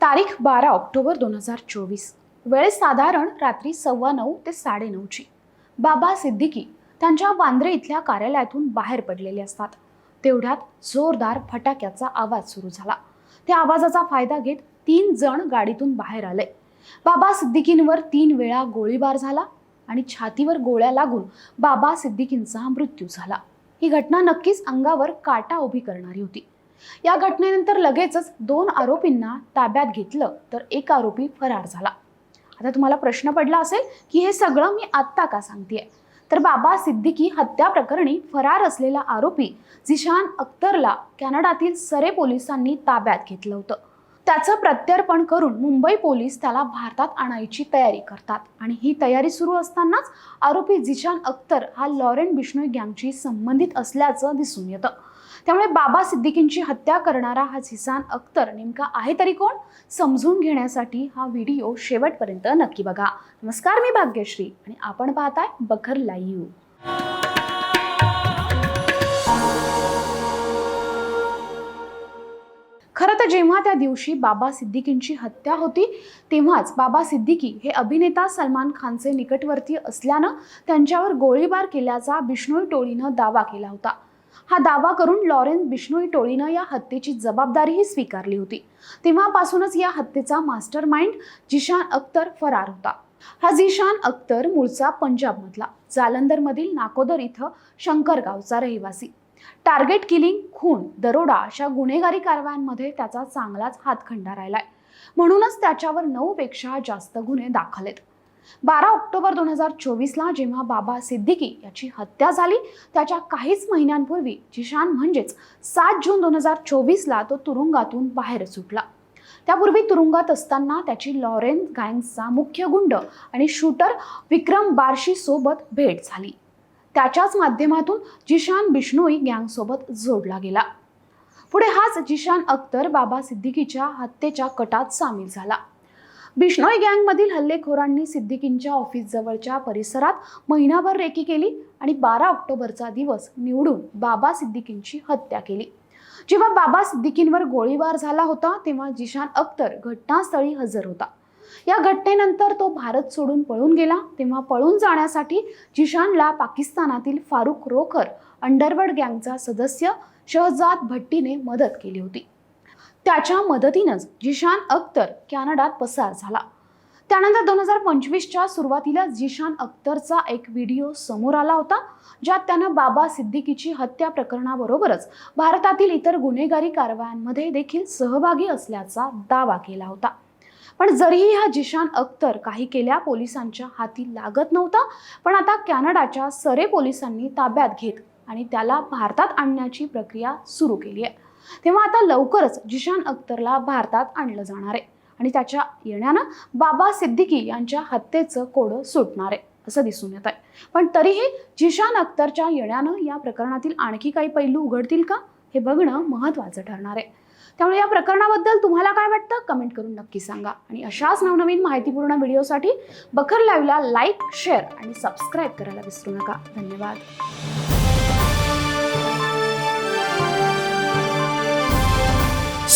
तारीख बारा ऑक्टोबर दोन हजार चोवीस. वेळ साधारण रात्री सव्वा नऊ ते साडेनऊची बाबा सिद्दीकी त्यांच्या वांद्रे इथल्या कार्यालयातून बाहेर पडलेले असतात. तेवढ्यात जोरदार फटाक्याचा आवाज सुरू झाला. त्या आवाजाचा फायदा घेत तीन जण गाडीतून बाहेर आले. बाबा सिद्दीकींवर तीन वेळा गोळीबार झाला आणि छातीवर गोळ्या लागून बाबा सिद्दीकींचा मृत्यू झाला. ही घटना नक्कीच अंगावर काटा उभी करणारी होती. या घटनेनंतर लगेचच दोन आरोपींना ताब्यात घेतलं तर एक आरोपी फरार झाला. आता तुम्हाला प्रश्न पडला असेल की हे सगळं मी आत्ता का सांगतेय? तर बाबा सिद्दीकी हत्या प्रकरणी फरार असलेला आरोपी झिशान अख्तरला कॅनडातील सरे पोलिसांनी ताब्यात घेतलं होतं. त्याचं प्रत्यर्पण करून मुंबई पोलीस त्याला भारतात आणायची तयारी करतात आणि ही तयारी सुरू असतानाच आरोपी झिशान अख्तर हा लॉरेन बिश्नोई गँगशी संबंधित असल्याचं दिसून येतं. त्यामुळे बाबा सिद्दीकींची हत्या करणारा हा झिसान अख्तर नेमका आहे तरी कोण? समजून घेण्यासाठी हा व्हिडिओ शेवटपर्यंत नक्की बघा. नमस्कार मी भाग्यश्री आणि आपण पाहताय बखर लाईव्ह. खरं तर जेव्हा त्या दिवशी बाबा सिद्दीकींची हत्या होती तेव्हाच बाबा सिद्दीकी हे अभिनेता सलमान खानचे निकटवर्ती असल्यानं त्यांच्यावर गोळीबार केल्याचा बिष्णोई टोळीनं दावा केला होता. हा दावा करून लॉरेन्स बिष्णोई टोळीनं या हत्येची जबाबदारीही स्वीकारली होती. तेव्हापासूनच या हत्येचा मास्टर माइंड जिशान अख्तर फरार होता. हा जिशान अख्तर मूळचा पंजाबमधला जालंधरमधील नाकोदर इथं शंकर गावचा रहिवासी. टार्गेट किलिंग खून दरोडा अशा गुन्हेगारी कारवायांमध्ये त्याचा चांगलाच हातखंडा राहिलाय. म्हणूनच त्याच्यावर नऊ पेक्षा जास्त गुन्हे दाखल आहेत. बारा ऑक्टोबर दोन हजार चोवीसला जेव्हा बाबा सिद्दीकी याची हत्या झाली त्याच्या काहीच महिन्यांपूर्वी जिशान म्हणजेच सात जून दोन हजार चोवीसला तो तुरुंगातून बाहेर सुटला. त्यापूर्वी तुरुंगात असताना त्याची लॉरेन गँगचा मुख्य गुंड आणि शूटर विक्रम बारशी सोबत भेट झाली. त्याच्याच माध्यमातून जिशान बिष्णोई गँगसोबत जोडला गेला. पुढे हाच जिशान अख्तर बाबा सिद्दीकीच्या हत्येच्या कटात सामील झाला. बिष्णोई गँगमधील हल्लेखोरांनी सिद्दीकींच्या ऑफिसजवळच्या परिसरात महिनाभर रेकी केली आणि बारा ऑक्टोबरचा दिवस निवडून बाबा सिद्दीकींची हत्या केली. जेव्हा बाबा सिद्दीकींवर गोळीबार झाला होता तेव्हा जिशान अख्तर घटनास्थळी हजर होता. या घटनेनंतर तो भारत सोडून पळून गेला. तेव्हा पळून जाण्यासाठी जिशानला पाकिस्तानातील फारुख रोखर अंडरवर्ड गँगचा सदस्य शहजाद भट्टीने मदत केली होती. त्याच्या मदतीनंच जिशान अख्तर कॅनडात पसार झाला. त्यानंतर दोन हजार पंचवीसच्या सुरुवातीला जिशान अख्तरचा एक व्हिडिओ समोर आला होता ज्यात त्यानं बाबा सिद्दीकीची हत्या प्रकरणाबरोबरच भारतातील इतर गुन्हेगारी कारवायांमध्ये देखील सहभागी असल्याचा दावा केला होता. पण जरीही हा जिशान अख्तर काही केल्या पोलिसांच्या हाती लागत नव्हता पण आता कॅनडाच्या सरे पोलिसांनी ताब्यात घेत आणि त्याला भारतात आणण्याची प्रक्रिया सुरू केली आहे. तेव्हा आता लवकरच जिशान अख्तरला भारतात आणलं जाणार आहे. आणि त्याच्या येण्यानं बाबा सिद्दीकी यांच्या हत्येचं कोडं सुटणार आहे असं दिसून येत आहे पण तरीही जिशान अख्तरच्या येण्यानं या प्रकरणातील आणखी काही पैलू उघडतील का हे बघणं महत्त्वाचं ठरणार आहे. त्यामुळे या प्रकरणाबद्दल तुम्हाला काय वाटतं कमेंट करून नक्की सांगा. आणि अशाच नवनवीन माहितीपूर्ण व्हिडिओसाठी बखर लाईव्हला लाईक शेअर आणि सबस्क्राईब करायला विसरू नका. धन्यवाद.